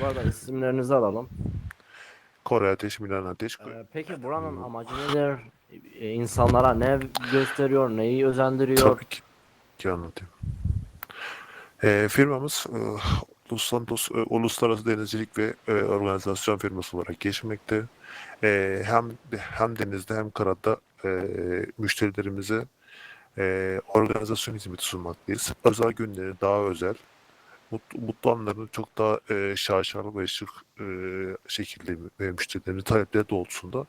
Bu arada isimlerinizi alalım. Kore Ateş, Milan Ateş. Ee, peki buranın amacı nedir? Ee, insanlara ne gösteriyor, neyi özendiriyor? Tabii ki, ki anlatayım. Ee, firmamız e, Santos e, Uluslararası Denizcilik ve e, Organizasyon firması olarak geçmekte. E, hem hem denizde hem karada e, müşterilerimize e, organizasyon hizmeti sunmaktayız. Özel günleri daha özel, mutlu, anlarını çok daha e, şaşalı ve şık e, şekilde ve müşterilerin talepleri doğrultusunda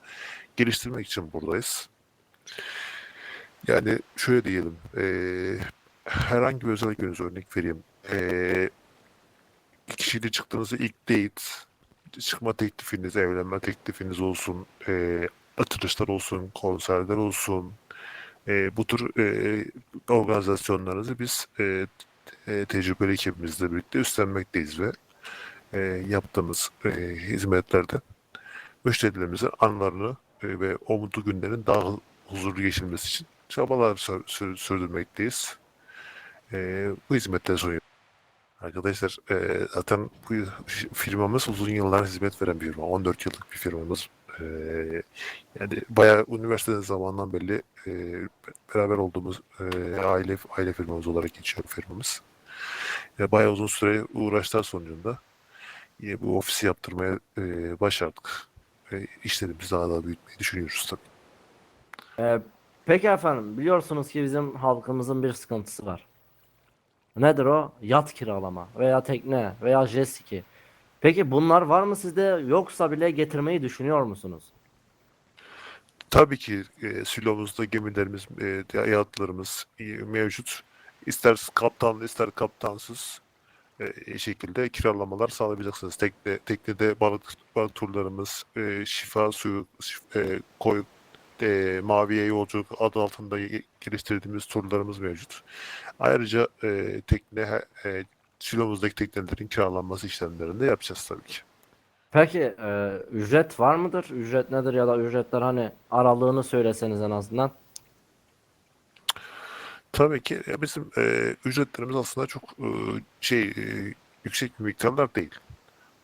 geliştirmek için buradayız. Yani şöyle diyelim, eee, herhangi bir özel gününüze örnek vereyim. İki kişiyle çıktığınızda ilk date, çıkma teklifiniz, evlenme teklifiniz olsun, eee atılışlar olsun, konserler olsun, eee, bu tür eee, organizasyonlarınızı biz eee, eee, tecrübeli ekibimizle birlikte üstlenmekteyiz ve eee, yaptığımız eee, hizmetlerde müşterilerimizin anlarını e, ve o mutlu günlerin daha huzurlu geçirmesi için çabalar sür- sür- sürdürmekteyiz. E, bu hizmetleri sunuyor. Arkadaşlar e, zaten bu firmamız uzun yıllar hizmet veren bir firma. 14 yıllık bir firmamız. E, yani bayağı üniversiteden zamandan belli e, beraber olduğumuz e, aile aile firmamız olarak geçiyor firmamız. E, bayağı uzun süre uğraşlar sonucunda e, bu ofisi yaptırmaya e, başardık e, işlerimizi daha da büyütmeyi düşünüyoruz tabii. Ee, peki efendim, biliyorsunuz ki bizim halkımızın bir sıkıntısı var. Nedir o? Yat kiralama veya tekne veya jet ski. Peki bunlar var mı sizde yoksa bile getirmeyi düşünüyor musunuz? Tabii ki e, silomuzda gemilerimiz, e, yatlarımız e, mevcut. İster kaptanlı ister kaptansız e, şekilde kiralamalar sağlayacaksınız. Tekne, teknede balık, balık turlarımız, e, şifa suyu, şif- e, koy, e, maviye yolculuk adı altında ge- geliştirdiğimiz turlarımız mevcut. Ayrıca e, tekne, e, silomuzdaki teknelerin kiralanması işlemlerini de yapacağız tabii ki. Peki e, ücret var mıdır? Ücret nedir ya da ücretler hani aralığını söyleseniz en azından. Tabii ki ya bizim e, ücretlerimiz aslında çok e, şey e, yüksek bir miktarlar değil.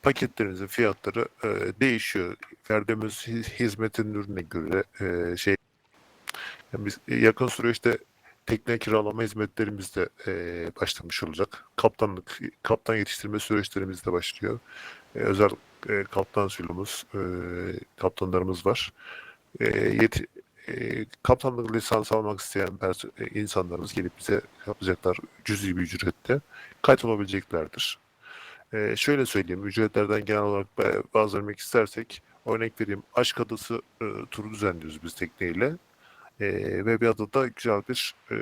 Paketlerimizin fiyatları e, değişiyor. Verdiğimiz hi- hizmetin ürüne göre e, şey yani biz yakın süreçte tekne kiralama hizmetlerimiz de e, başlamış olacak. Kaptanlık, kaptan yetiştirme süreçlerimiz de başlıyor. E, özel e, kaptan silomuz, e, kaptanlarımız var. E, yeti- e, kaptanlık lisansı almak isteyen e, insanlarımız gelip bize yapacaklar cüzi bir ücrette kayıt olabileceklerdir. E, şöyle söyleyeyim, ücretlerden genel olarak ba- bahsetmek istersek, örnek vereyim, Aşk Adası e, turu düzenliyoruz biz tekneyle. E, ve bir adada güzel bir e,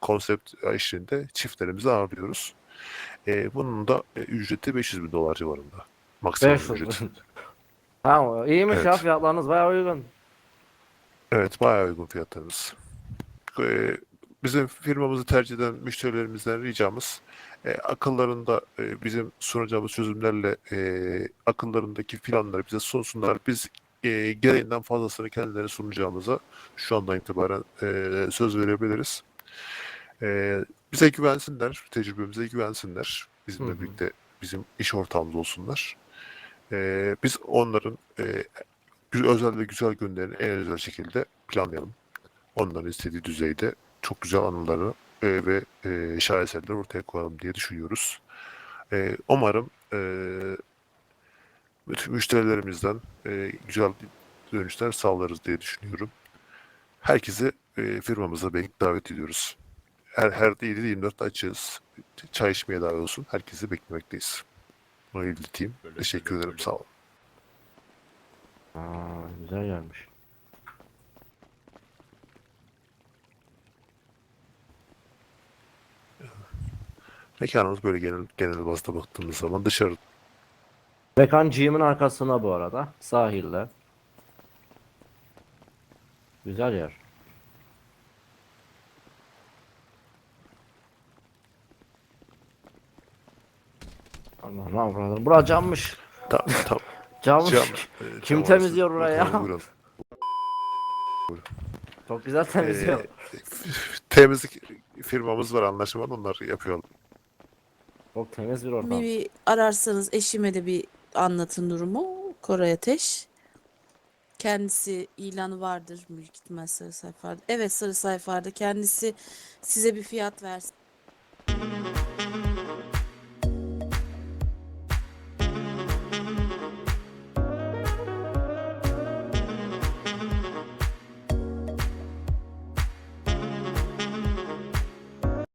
konsept eşliğinde çiftlerimizi ağırlıyoruz. E, bunun da e, ücreti 500 bin dolar civarında. Maksimum 500 ücreti. Ha, iyiymiş ya Evet. fiyatlarınız bayağı uygun. Evet, bayağı uygun fiyatlarımız. Ee, bizim firmamızı tercih eden müşterilerimizden ricamız e, akıllarında e, bizim sunacağımız çözümlerle e, akıllarındaki planları bize sunsunlar. Biz e, gereğinden fazlasını kendilerine sunacağımıza şu andan itibaren e, söz verebiliriz. E, bize güvensinler, tecrübemize güvensinler. Bizimle hı. birlikte bizim iş ortağımız olsunlar. E, biz onların e, özel ve güzel günlerini en özel şekilde planlayalım. Onların istediği düzeyde çok güzel anıları e, ve e, şaheserler ortaya koyalım diye düşünüyoruz. E, umarım e, müşterilerimizden e, güzel dönüşler sağlarız diye düşünüyorum. Herkese e, firmamıza belki davet ediyoruz. Her her 7-24 açığız. Çay içmeye davet olsun. Herkesi beklemekteyiz. Bunu ileteyim. Böyle Teşekkür ederim. söyle. Sağ olun. Aa, güzel gelmiş. Mekanımız böyle genel genel bazda baktığımız zaman dışarı Mekan Gym'in arkasına bu arada. Sahilde. Güzel yer. Allah ne yapalım? Bura cammış. Tamam tamam. Cammış. Cam, e, Kim cam temizliyor arası- burayı ya? Çok güzel temizliyor. Ee, temizlik firmamız var anlaşmalı onlar yapıyor. Çok temiz bir ortam. Bir, bir ararsanız eşime de bir anlatın durumu. Koray Ateş. Kendisi ilanı vardır büyük ihtimal sarı sayfalarda. Evet sarı sayfalarda kendisi size bir fiyat versin.